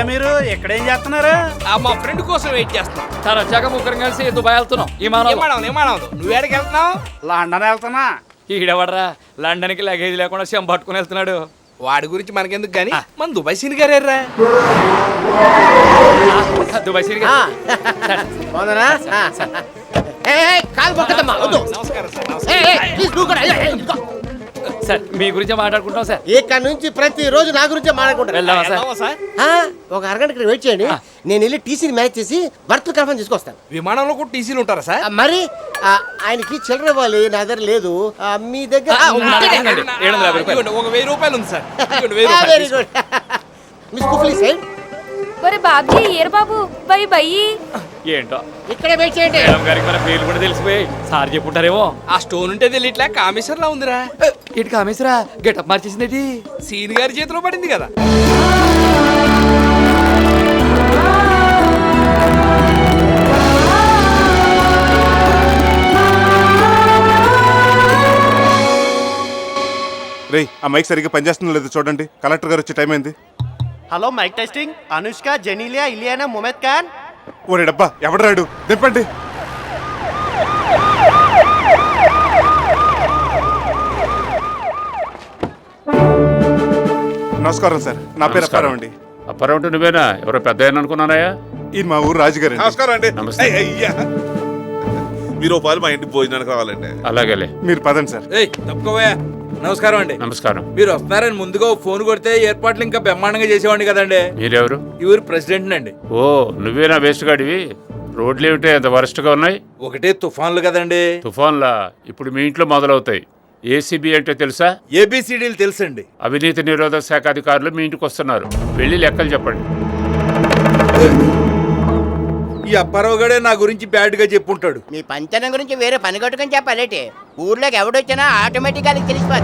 ఎవరయ్యా మీరు ఎక్కడేం చేస్తున్నారు? ఆ, మా ఫ్రెండ్ కోసం వెయిట్ చేస్తున్నాం. తను వచ్చాక ముగ్గురం కలిసి దుబాయ్ వెళ్తున్నాం ఈ మనం ఏమాడవు ఏమాడవు నువ్వు ఎక్కడికి వెళ్తున్నావు? లండన్ వెళ్తున్నా. ఈడవడరా? లండన్కి లగేజ్ లేకుండా చెం పట్టుకుని వెళ్తున్నాడు. వాడి గురించి మనకెందుకు గానీ మన దుబాయ్ సీన్ గారేర్రా దుబాయ్ సీన్ వద్దు. నమస్కారం సార్ సార్ మీ గురించే మాట్లాడుకుంటాం సార్. ఇక్కడ నుంచి ప్రతి రోజు నా గురించే మాట్లాడుకుంటారు. వెళ్దామా సార్? వెళ్దామా సార్? ఆ, ఒక అరగంట ఇక్కడ వెయిట్ చేయండి. నేను వెళ్ళి టీసీని మ్యాచ్ చేసి బర్త్ కన్ఫర్మ్ తీసుకొస్తాను విమానంలో కూడా టీసీలు ఉంటారా సార్? ఆ, మరి ఆ, ఆయనకి చిల్లర ఇవ్వాలి నా దగ్గర లేదు. ఆ, మీ దగ్గర ఆ, నా దగ్గర ఉంది. ఏడు వందల యాభై రూపాయలు. ఇదిగోండి, ఒక వెయ్యి రూపాయలు ఉంది సార్. ఇదిగోండి, వెయ్యి వెరీ రూపాయలు. గుడ్ మిస్ కుఫ్లీ సైడ్ ఒరే బాబ్జీ ఏరు బాబు బై బయ్యి ఏంటో? ఇక్కడే వెయిట్ చేయండి. మేడం గారికి మన పేర్లు కూడా తెలిసిపోయి సార్ చెప్పుంటారేమో? ఆ స్టోన్ ఉంటే తెలియట్లే కామేశ్వర్లా ఉందిరా. ఇటు కామేశ్వరా గెటప్ మార్చేసింది ఏంటి? సీన్ గారి చేతిలో పడింది కదా. రేయ్ ఆ మైక్ సరిగ్గా పనిచేస్తుందో లేదో చూడండి. కలెక్టర్ గారు వచ్చే టైం అయింది hello mic testing. Anushka Genelia Ileana Mohammed Khan. ఓరే డబ్బా ఎవడు రాడు దింపండి. నమస్కారం సార్ నా పేరు అప్పారావు అండి. అప్పారావు నువ్వేనా? ఎవరో పెద్ద అనుకున్నానయ్యా ఈ మా ఊరు రాజుగారు నమస్కారం అండి. నమస్తే. అయ్యా మీరు ఓ పాలు మా ఇంటికి భోజనానికి రావాలండి. అలాగేలే. మీరు పదండి సార్. ఏయ్ తప్పుకోవయ్యా. నమస్కారం అండి. నమస్కారం. మీరు వస్తున్నారని ముందుగా ఓ ఫోన్ కొడితే ఏర్పాట్లు ఇంకా బ్రహ్మాండంగా చేసేవాడిని కదండి. మీరెవరు? ఈ ఊరు ప్రెసిడెంట్ అండి ఓ నువ్వేనా వేస్ట్ గాడివి? రోడ్లు ఏమిటి అంత వరస్ట్గా ఉన్నాయి? ఒకటే తుఫాన్లు కదండి. తుఫాన్లా? ఇప్పుడు మీ ఇంట్లో మొదలవుతాయి. ఏసీబీ అంటే తెలుసా? ఏబిసిడీలు తెలుసండి. అవినీతి నిరోధక శాఖ అధికారులు మీ ఇంటికి వస్తున్నారు. వెళ్ళి లెక్కలు చెప్పండి. ఈ అప్పారావు గడే నా గురించి బ్యాడ్గా చెప్పుంటాడు. మీ పంచనం గురించి వేరే పని కట్టుకొని చెప్పాలేటి? ఊర్లోకి ఎవడొచ్చినా ఆటోమేటిక్గా తెలిసిపోద్ది.